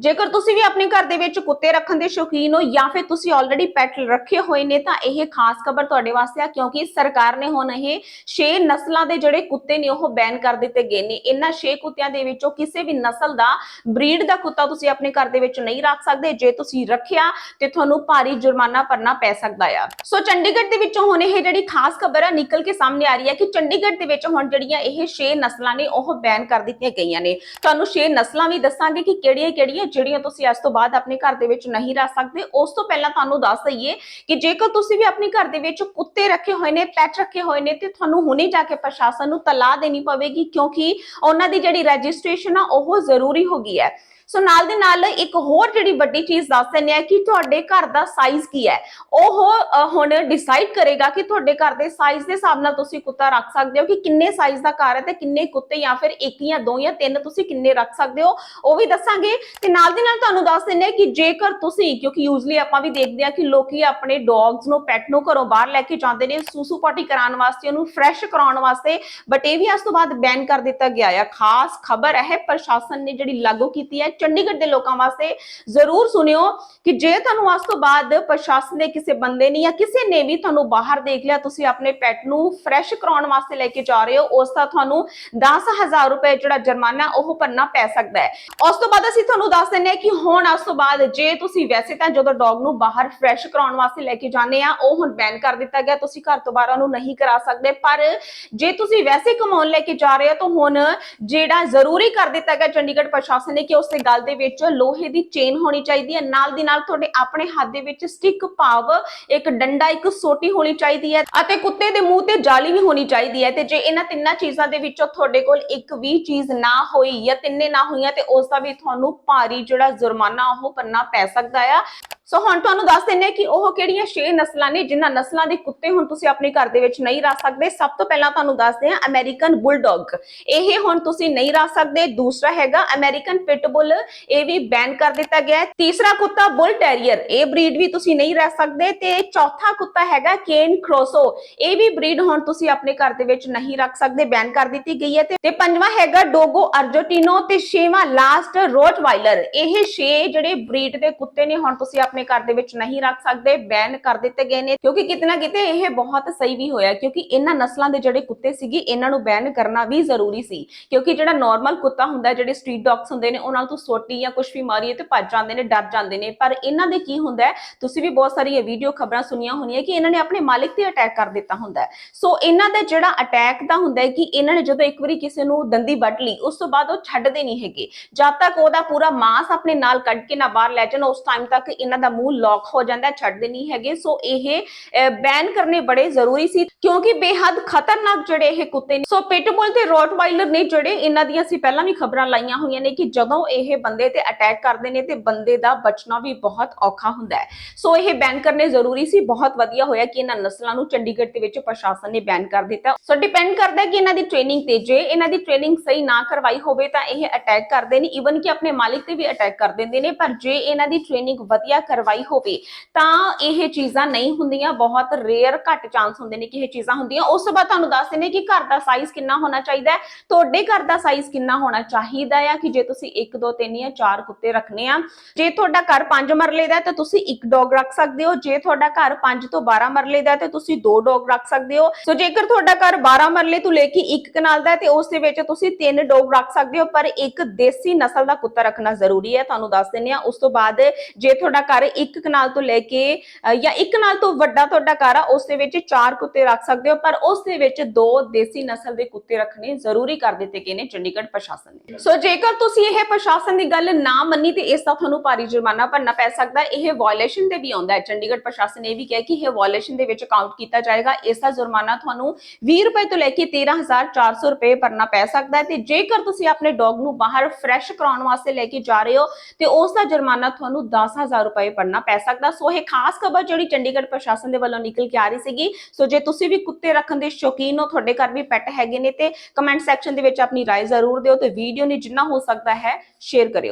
ਜੇਕਰ ਤੁਸੀਂ ਵੀ ਆਪਣੇ ਘਰ ਦੇ ਵਿੱਚ ਕੁੱਤੇ ਰੱਖਣ ਦੇ ਸ਼ੌਕੀਨ ਹੋ ਜਾਂ ਫਿਰ ਤੁਸੀਂ ਆਲਰੇਡੀ ਪੈਟ ਰੱਖੇ ਹੋਏ ਨੇ, ਤਾਂ ਇਹ ਖਾਸ ਖਬਰ ਤੁਹਾਡੇ ਵਾਸਤੇ ਆ, ਕਿਉਂਕਿ ਸਰਕਾਰ ਨੇ ਹੁਣ ਇਹ 6 ਨਸਲਾਂ ਦੇ ਜਿਹੜੇ ਕੁੱਤੇ ਨੇ, ਉਹ ਬੈਨ ਕਰ ਦਿੱਤੇ ਗਏ ਨੇ। ਇਹਨਾਂ 6 ਕੁੱਤਿਆਂ ਦੇ ਵਿੱਚੋਂ ਕਿਸੇ ਵੀ ਨਸਲ ਦਾ ਬਰੀਡ ਦਾ ਕੁੱਤਾ ਤੁਸੀਂ ਆਪਣੇ ਘਰ ਦੇ ਵਿੱਚ ਨਹੀਂ ਰੱਖ ਸਕਦੇ। ਜੇ ਤੁਸੀਂ ਰੱਖਿਆ, ਤੇ ਤੁਹਾਨੂੰ ਭਾਰੀ ਜੁਰਮਾਨਾ ਭਰਨਾ ਪੈ ਸਕਦਾ ਆ। ਸੋ ਚੰਡੀਗੜ੍ਹ ਦੇ ਵਿੱਚੋਂ ਹੁਣ ਇਹ ਜਿਹੜੀ ਖਾਸ ਖਬਰ ਆ, ਨਿਕਲ ਕੇ ਸਾਹਮਣੇ ਆ ਰਹੀ ਹੈ ਕਿ ਚੰਡੀਗੜ੍ਹ ਦੇ ਵਿੱਚ ਹੁਣ ਜਿਹੜੀਆਂ ਇਹ 6 ਨਸਲਾਂ ਨੇ, ਉਹ ਬੈਨ ਕਰ ਦਿੱਤੀਆਂ ਗਈਆਂ ਨੇ। ਤੁਹਾਨੂੰ 6 ਨਸਲਾਂ ਵੀ ਦੱਸਾਂਗੇ ਕਿ ਕਿਹੜੀਆਂ ਕਿਹੜੀਆਂ ਕਿਹੜੀਆਂ-ਕਿਹੜੀਆਂ ਜਿਹੜੀਆਂ ਤੁਸੀਂ ਅੱਜ ਤੋਂ ਬਾਅਦ ਆਪਣੇ ਘਰ ਦੇ ਵਿੱਚ ਨਹੀਂ ਰੱਖ ਸਕਦੇ, ਉਸ ਤੋਂ ਪਹਿਲਾਂ ਤੁਹਾਨੂੰ ਦੱਸ ਦਈਏ ਕਿ ਜੇਕਰ ਤੁਸੀਂ ਵੀ ਆਪਣੇ ਘਰ ਦੇ ਵਿੱਚ ਕੁੱਤੇ ਰੱਖੇ ਹੋਏ ਨੇ, ਪੈਟ ਰੱਖੇ ਹੋਏ ਨੇ, ਤੇ ਤੁਹਾਨੂੰ ਹੁਣੇ ਜਾ ਕੇ ਪ੍ਰਸ਼ਾਸਨ ਨੂੰ ਤਲਾਹ ਦੇਣੀ ਪਵੇਗੀ, ਕਿਉਂਕਿ ਉਹਨਾਂ ਦੀ ਜਿਹੜੀ ਰਜਿਸਟ੍ਰੇਸ਼ਨ ਆ, ਉਹ ਜ਼ਰੂਰੀ ਹੋ ਗਈ ਹੈ। ਸੋ ਨਾਲ ਦੇ ਨਾਲ ਇੱਕ ਹੋਰ ਜਿਹੜੀ ਵੱਡੀ ਚੀਜ਼ ਦੱਸ ਦਿੰਦੇ ਆ ਕਿ ਤੁਹਾਡੇ ਘਰ ਦਾ ਸਾਈਜ਼ ਕੀ ਹੈ। ਉਹ ਹੁਣ ਡਿਸਾਈਡ ਕਰੇਗਾ ਕਿ ਤੁਹਾਡੇ ਘਰ ਦੇ ਸਾਈਜ਼ ਦੇ ਹਿਸਾਬ ਨਾਲ ਤੁਸੀਂ ਕੁੱਤਾ ਰੱਖ ਸਕਦੇ ਹੋ ਕਿ ਕਿੰਨੇ ਸਾਈਜ਼ ਦਾ ਘਰ ਹੈ ਤੇ ਕਿੰਨੇ ਕੁੱਤੇ ਜਾਂ ਫਿਰ ਇੱਕ ਜਾਂ ਦੋ ਜਾਂ ਤਿੰਨ ਤੁਸੀਂ ਕਿੰਨੇ ਰੱਖ ਸਕਦੇ ਹੋ, ਉਹ ਵੀ ਦੱਸਾਂਗੇ। ਤੇ ਨਾਲ ਦੇ ਨਾਲ ਤੁਹਾਨੂੰ ਦੱਸ ਦਿੰਦੇ ਆ ਕਿ ਜੇਕਰ ਤੁਸੀਂ, ਕਿਉਂਕਿ ਯੂਜ਼ਲੀ ਆਪਾਂ ਵੀ ਦੇਖਦੇ ਆ ਕਿ ਲੋਕੀ ਆਪਣੇ ਡੌਗਸ ਨੂੰ ਪੈਟ ਨੂੰ ਘਰੋਂ ਬਾਹਰ ਲੈ ਕੇ ਜਾਂਦੇ ਨੇ, ਸੂਸੂ ਪਾਟੀ ਕਰਾਉਣ ਵਾਸਤੇ, ਉਹਨੂੰ ਫਰੈਸ਼ ਕਰਾਉਣ ਵਾਸਤੇ ਬਟ ਇਹ ਵੀ ਅੱਜ ਤੋਂ ਬਾਅਦ ਬੈਨ ਕਰ ਦਿੱਤਾ ਗਿਆ ਆ। ਖਾਸ ਖਬਰ ਹੈ, ਪ੍ਰਸ਼ਾਸਨ ਨੇ ਜਿਹੜੀ ਲਾਗੂ ਕੀਤੀ ਹੈ ਚੰਡੀਗੜ੍ਹ ਦੇ ਲੋਕਾਂ ਵਾਸਤੇ ਜ਼ਰੂਰ ਸੁਣਿਓ ਕਿ ਜੇ ਤੁਹਾਨੂੰ ਅੱਜ ਤੋਂ ਬਾਅਦ ਪ੍ਰਸ਼ਾਸਨ ਦੇ ਕਿਸੇ ਬੰਦੇ ਨੇ ਜਾਂ ਕਿਸੇ ਨੇ ਵੀ ਤੁਹਾਨੂੰ ਬਾਹਰ ਦੇਖ ਲਿਆ, ਤੁਸੀਂ ਆਪਣੇ ਪੈਟ ਨੂੰ ਫਰੈਸ਼ ਕਰਾਉਣ ਵਾਸਤੇ ਲੈ ਕੇ ਜਾ ਰਹੇ ਹੋ, ਉਸ ਦਾ ਤੁਹਾਨੂੰ 10000 ਰੁਪਏ ਜਿਹੜਾ ਜੁਰਮਾਨਾ ਉਹ ਭਰਨਾ ਪੈ ਸਕਦਾ ਹੈ। ਉਸ ਤੋਂ ਬਾਅਦ ਅਸੀਂ ਤੁਹਾਨੂੰ ਦੱਸ ਦਿੰਦੇ ਹਾਂ ਕਿ ਹੁਣ ਉਸ ਤੋਂ ਬਾਅਦ ਜੇ ਤੁਸੀਂ ਵੈਸੇ ਤਾਂ ਜਦੋਂ ਡੌਗ ਨੂੰ ਬਾਹਰ ਫਰੈਸ਼ ਕਰਾਉਣ ਵਾਸਤੇ ਲੈ ਕੇ ਜਾਂਦੇ ਆ ਉਹ ਹੁਣ ਬੈਨ ਕਰ ਦਿੱਤਾ ਗਿਆ, ਤੁਸੀਂ ਘਰ ਤੋਂ ਬਾਹਰ ਉਹਨੂੰ ਨਹੀਂ ਕਰਾ ਸਕਦੇ। ਪਰ ਜੇ ਤੁਸੀਂ ਵੈਸੇ ਕਮਾਉਣ ਲੈ ਕੇ ਜਾ ਰਹੇ ਹੋ, ਤਾਂ ਹੁਣ ਜਿਹੜਾ ਜ਼ਰੂਰੀ ਕਰ ਦਿੱਤਾ ਗਿਆ ਚੰਡੀਗੜ੍ਹ ਪ੍ਰਸ਼ਾਸਨ ਨੇ ਕਿ ਉਸ ਦੇ ਗਲ ਦੇ ਵਿੱਚ ਲੋਹੇ ਦੀ ਚੇਨ ਹੋਣੀ ਚਾਹੀਦੀ ਹੈ। ਨਾਲ ਦੀ ਨਾਲ ਤੁਹਾਡੇ ਆਪਣੇ ਹੱਥ ਦੇ ਵਿੱਚ ਸਟਿਕ ਭਾਵ ਇੱਕ ਡੰਡਾ, ਇੱਕ ਸੋਟੀ ਹੋਣੀ ਚਾਹੀਦੀ ਹੈ ਅਤੇ ਕੁੱਤੇ ਦੇ ਮੂੰਹ ਤੇ ਜਾਲੀ ਵੀ ਹੋਣੀ ਚਾਹੀਦੀ ਹੈ। ਤੇ ਜੇ ਇਹਨਾਂ ਤਿੰਨਾਂ ਚੀਜ਼ਾਂ ਦੇ ਵਿੱਚੋਂ ਤੁਹਾਡੇ ਕੋਲ ਇੱਕ ਵੀ ਚੀਜ਼ ਨਾ ਹੋਈ ਜਾਂ ਤਿੰਨੇ ਨਾ ਹੋਈਆਂ ਤੇ ਉਸ ਦਾ ਵੀ ਤੁਹਾਨੂੰ ਭਾਰੀ ਜਿਹੜਾ ਜੁਰਮਾਨਾ ਉਹ ਭਰਨਾ ਪੈ ਸਕਦਾ ਆ। ਸੋ ਹੁਣ ਤੁਹਾਨੂੰ ਦੱਸ ਦਿੰਨੇ ਕਿ ਉਹ ਕਿਹੜੀਆਂ 6 ਨਸਲਾਂ ਨੇ, ਜਿਨ੍ਹਾਂ ਨਸਲਾਂ ਦੇ ਕੁੱਤੇ ਹੁਣ ਤੁਸੀਂ ਆਪਣੇ ਘਰ ਦੇ ਵਿੱਚ ਨਹੀਂ ਰੱਖ ਸਕਦੇ। ਸਭ ਤੋਂ ਪਹਿਲਾਂ ਤੁਹਾਨੂੰ ਦੱਸਦੇ ਹਾਂ ਅਮਰੀਕਨ ਬੁਲਡੌਗ। ਇਹ ਹੁਣ ਤੁਸੀਂ ਨਹੀਂ ਰੱਖ ਸਕਦੇ। ਦੂਸਰਾ ਹੈਗਾ ਅਮਰੀਕਨ ਪਿਟਬੁਲ। ਇਹ ਵੀ ਬੈਨ ਕਰ ਦਿੱਤਾ ਗਿਆ ਹੈ। ਤੀਸਰਾ ਕੁੱਤਾ ਬੁਲ ਟੈਰੀਅਰ। ਇਹ ਬਰੀਡ ਵੀ ਤੁਸੀਂ ਨਹੀਂ ਰਹਿ ਸਕਦੇ ਤੇ ਚੌਥਾ ਕੁੱਤਾ ਹੈਗਾ ਕੇਨ ਕ੍ਰੋਸੋ ਇਹ ਵੀ ਬਰੀਡ ਹੁਣ ਤੁਸੀਂ ਆਪਣੇ ਘਰ ਦੇ ਵਿੱਚ ਨਹੀਂ ਰੱਖ ਸਕਦੇ। ਬੈਨ ਕਰ ਦਿੱਤੀ ਗਈ ਹੈ ਤੇ ਤੇ ਪੰਜਵਾਂ ਹੈਗਾ ਡੋਗੋ ਅਰਜੋਟਿਨੋ ਤੇ ਛੇਵਾਂ ਲਾਸਟ ਰੋਟਵਾਈਲਰ। ਇਹ ਛੇ ਜਿਹੜੇ ਬਰੀਡ ਦੇ ਕੁੱਤੇ ਨੇ, ਹੁਣ ਤੁਸੀਂ ਆਪਣੇ ਘਰ ਦੇ ਵਿੱਚ ਨਹੀਂ ਰੱਖ ਸਕਦੇ ਬੈਨ ਕਰ ਦਿੱਤੇ ਗਏ ਨੇ। ਕਿਉਂਕਿ ਕਿਤੇ ਕਿਤੇ ਇਹ ਬਹੁਤ ਸਹੀ ਵੀ ਹੋਇਆ, ਕਿਉਂਕਿ ਇਹਨਾਂ ਨਸਲਾਂ ਦੇ ਜਿਹੜੇ ਕੁੱਤੇ ਸੀਗੇ, ਇਹਨਾਂ ਨੂੰ ਬੈਨ ਕਰਨਾ ਵੀ ਜ਼ਰੂਰੀ ਸੀ। ਕਿਉਂਕਿ ਜਿਹੜਾ ਨਾਰਮਲ ਕੁੱਤਾ ਹੁੰਦਾ, ਜਿਹੜੇ ਸਟਰੀਟ ਡੌਗਸ ਹੁੰਦੇ ਨੇ, ਉਹਨਾਂ ਤੋਂ ਸੋਟੀ ਜਾਂ ਕੁਝ ਵੀ ਮਾਰੀਏ ਤੇ ਭੱਜ ਜਾਂਦੇ ਨੇ, ਡਰ ਜਾਂਦੇ ਨੇ। ਪਰ ਇਹਨਾਂ ਦੇ ਕੀ ਹੁੰਦਾ ਤੁਸੀਂ ਵੀ ਬਹੁਤ ਸਾਰੀ ਇਹ ਵੀਡੀਓ ਖਬਰਾਂ ਸੁਣੀਆਂ ਹੋਣੀਆਂ ਕਿ ਇਹਨਾਂ ਨੇ ਆਪਣੇ ਮਾਲਿਕ ਤੇ ਅਟੈਕ ਕਰ ਦਿੱਤਾ ਹੁੰਦਾ ਸੋ ਇਹਨਾਂ ਦਾ ਜਿਹੜਾ ਅਟੈਕ ਦਾ ਹੁੰਦਾ ਹੈ ਕਿ ਇਹਨਾਂ ਨੇ ਜਦੋਂ ਇੱਕ ਵਾਰੀ ਕਿਸੇ ਨੂੰ ਦੰਦੀ ਵੱਢ ਲਈ, ਉਸ ਤੋਂ ਬਾਅਦ ਉਹ ਛੱਡਦੇ ਨਹੀਂ ਹੈਗੇ। ਜਦ ਤੱਕ ਉਹਦਾ ਪੂਰਾ ਮਾਸ ਆਪਣੇ ਨਾਲ ਕੱਢ ਕੇ ਨਾ ਬਾਹਰ ਲੈ ਜਾਣ, ਉਸ ਟਾਈਮ ਤੱਕ ਇਹਨਾਂ ਦਾ ਮੂੰਹ ਲੌਕ ਹੋ ਜਾਂਦਾ, ਛੱਡਦੇ ਨਹੀਂ ਹੈਗੇ। ਸੋ ਇਹ ਬੈਨ ਕਰਨੇ ਬੜੇ ਜ਼ਰੂਰੀ ਸੀ, ਕਿਉਂਕਿ ਬੇਹੱਦ ਖਤਰਨਾਕ ਜਿਹੜੇ ਇਹ ਕੁੱਤੇ ਨੇ। ਸੋ ਪਿਟਬੁਲ ਤੇ ਰੋਟਵਾਈਲਰ ਨੇ ਜਿਹੜੇ ਇਹਨਾਂ ਦੀਆਂ ਅਸੀਂ ਪਹਿਲਾਂ ਵੀ ਖਬਰਾਂ ਲਾਈਆਂ ਹੋਈਆਂ ਨੇ ਕਿ ਜਦੋਂ ਇਹ ਬੰਦੇ ਤੇ ਅਟੈਕ ਕਰਦੇ ਨੇ ਤੇ ਬੰਦੇ ਦਾ ਬਚਣਾ ਵੀ ਬਹੁਤ ਔਖਾ ਹੁੰਦਾ ਹੈ। ਸੋ ਇਹ ਬੈਨ ਕਰਨੇ ਜ਼ਰੂਰੀ ਸੀ, ਬਹੁਤ ਵਧੀਆ ਹੋਇਆ ਕਿ ਇਹਨਾਂ ਨਸਲਾਂ ਨੂੰ ਚੰਡੀਗੜ੍ਹ ਦੇ ਵਿੱਚ ਪ੍ਰਸ਼ਾਸਨ ਨੇ ਬੈਨ ਕਰ ਦਿੱਤਾ। ਸੋ ਡਿਪੈਂਡ ਕਰਦਾ ਹੈ ਕਿ ਇਹਨਾਂ ਦੀ ਟ੍ਰੇਨਿੰਗ ਤੇ ਜੇ ਇਹਨਾਂ ਦੀ ਟ੍ਰੇਨਿੰਗ ਸਹੀ ਨਾ ਕਰਵਾਈ ਹੋਵੇ ਤਾਂ ਇਹ ਅਟੈਕ ਕਰਦੇ ਨੇ। ਈਵਨ ਕਿ ਆਪਣੇ ਮਾਲਿਕ ਤੇ ਵੀ ਅਟੈਕ ਕਰ ਦਿੰਦੇ ਨੇ, ਪਰ ਜੇ ਇਹਨਾਂ ਦੀ ਟ੍ਰੇਨਿੰਗ ਵਧੀਆ ਕਰਵਾਈ ਹੋਵੇ, ਤਾਂ ਇਹ ਚੀਜ਼ਾਂ ਨਹੀਂ ਹੁੰਦੀਆਂ, ਬਹੁਤ ਰੇਅਰ ਘੱਟ ਚਾਂਸ ਹੁੰਦੇ ਨੇ ਕਿ ਇਹ ਚੀਜ਼ਾਂ ਹੁੰਦੀਆਂ। ਉਸ ਤੋਂ ਬਾਅਦ ਤੁਹਾਨੂੰ ਦੱਸ ਦਿੰਦੇ ਕਿ ਘਰ ਦਾ ਸਾਈਜ਼ ਕਿੰਨਾ ਹੋਣਾ ਚਾਹੀਦਾ ਹੈ। ਤੁਹਾਡੇ ਘਰ ਦਾ ਸਾਈਜ਼ ਕਿੰਨਾ ਹੋਣਾ ਚਾਹੀਦਾ ਆ ਕਿ ਜੇ ਤੁਸੀਂ 1 2 3 ਜਾਂ 4 ਕੁੱਤੇ ਰੱਖਣੇ ਆ। ਜੇ ਤੁਹਾਡਾ ਘਰ 5 ਮਰਲੇ ਦਾ ਹੈ ਤਾਂ ਤੁਸੀਂ ਇੱਕ ਡੌਗ ਰੱਖ ਸਕਦੇ ਹੋ। ਜੇ ਤੁਹਾਡਾ ਘਰ 5 ਤੋਂ 12 ਮਰਲੇ ਦਾ ਹੈ ਤਾਂ ਤੁਸੀਂ ਦੋ ਡੌਗ ਰੱਖ ਸਕਦੇ ਹੋ। ਸੋ ਜੇਕਰ ਤੁਹਾਡਾ ਘਰ 12 ਮਰਲੇ ਤੋਂ ਲੈ ਕੇ ਇੱਕ ਕਨਾਲ ਦਾ ਹੈ ਤੇ ਉਸ ਦੇ ਵਿੱਚ ਤੁਸੀਂ ਤਿੰਨ ਡੌਗ ਰੱਖ ਸਕਦੇ ਹੋ, ਪਰ ਇੱਕ ਦੇਸੀ ਨਸਲ ਦਾ ਕੁੱਤਾ ਰੱਖਣਾ ਜ਼ਰੂਰੀ ਹੈ। ਤੁਹਾਨੂੰ ਦੱਸ ਦਿੰਦੇ ਆ, ਉਸ ਤੋਂ ਬਾਅਦ ਜੇ ਤੁਹਾਡਾ ਘਰ ਇੱਕ ਕਨਾਲ ਤੋਂ ਲੈ ਕੇ ਜਾਂ ਇੱਕ ਨਾਲ ਤੋਂ ਵੱਡਾ ਤੁਹਾਡਾ ਘਰ ਆ, ਉਸ ਦੇ ਵਿੱਚ ਚਾਰ ਕੁੱਤੇ ਰੱਖ ਸਕਦੇ ਹੋ, ਪਰ ਉਸ ਦੇ ਵਿੱਚ ਦੋ ਦੇਸੀ ਨਸਲ ਦੇ ਕੁੱਤੇ ਰੱਖਣੇ ਜ਼ਰੂਰੀ ਕਰ ਦਿੱਤੇ ਗਏ ਨੇ ਚੰਡੀਗੜ੍ਹ ਪ੍ਰਸ਼ਾਸਨ ਨੇ। ਸੋ ਜੇਕਰ ਤੁਸੀਂ ਇਹ ਪ੍ਰਸ਼ਾਸਨ ਦੀ ਗੱਲ ਨਾ ਮੰਨੀ, ਤੇ ਇਸ ਦਾ ਤੁਹਾਨੂੰ ਭਾਰੀ ਜੁਰਮਾਨਾ ਭਰਨਾ ਪੈ ਸਕਦਾ ਇਹ ਵਾਇਲੇਸ਼ਨ ਤੇ ਵੀ ਆਉਂਦਾ ਹੈ। ਚੰਡੀਗੜ੍ਹ ਪ੍ਰਸ਼ਾਸਨ ਨੇ ਵੀ ਕਿਹਾ ਕਿ ਇਹ ਵਾਇਲੇਸ਼ਨ ਦੇ ਵਿੱਚ ਕਾਊਂਟ ਕੀਤਾ ਜਾਏਗਾ। ਇਸ ਦਾ ਜੁਰਮਾਨਾ ਤੁਹਾਨੂੰ 20 ਰੁਪਏ ਤੋਂ ਲੈ ਕੇ 13400 ਰੁਪਏ ਭਰਨਾ ਪੈ ਸਕਦਾ ਹੈ। ਤੇ ਜੇਕਰ ਤੁਸੀਂ ਆਪਣੇ ਡੌਗ ਨੂੰ ਬਾਹਰ ਫਰੈਸ਼ ਕਰਾਉਣ ਵਾਸਤੇ ਲੈ ਕੇ ਜਾ ਰਹੇ ਹੋ, ਤੇ ਉਸ ਦਾ ਜੁਰਮਾਨਾ ਤੁਹਾਨੂੰ 10000 ਰੁਪਏ ਭਰਨਾ ਪੈ ਸਕਦਾ ਸੋ ਇਹ ਖਾਸ ਖਬਰ ਜਿਹੜੀ ਚੰਡੀਗੜ੍ਹ ਪ੍ਰਸ਼ਾਸਨ ਦੇ ਵੱਲੋਂ ਨਿਕਲ ਕੇ ਆ ਰਹੀ ਸੀਗੀ ਸੋ ਜੇ ਤੁਸੀਂ ਵੀ ਕੁੱਤੇ ਰੱਖਣ ਦੇ ਸ਼ੌਕੀਨ ਹੋ ਤੁਹਾਡੇ ਘਰ ਵੀ ਪੈਟ ਹੈਗੇ ਨੇ ਤੇ ਕਮੈਂਟ ਸੈਕਸ਼ਨ ਦੇ ਵਿੱਚ ਆਪਣੀ رائے ਜ਼ਰੂਰ ਦਿਓ ਤੇ ਵੀਡੀਓ ਨੂੰ ਜਿੰਨਾ ਹੋ ਸਕਦਾ ਹੈ ਸ਼ੇਅਰ ਕਰਿਓ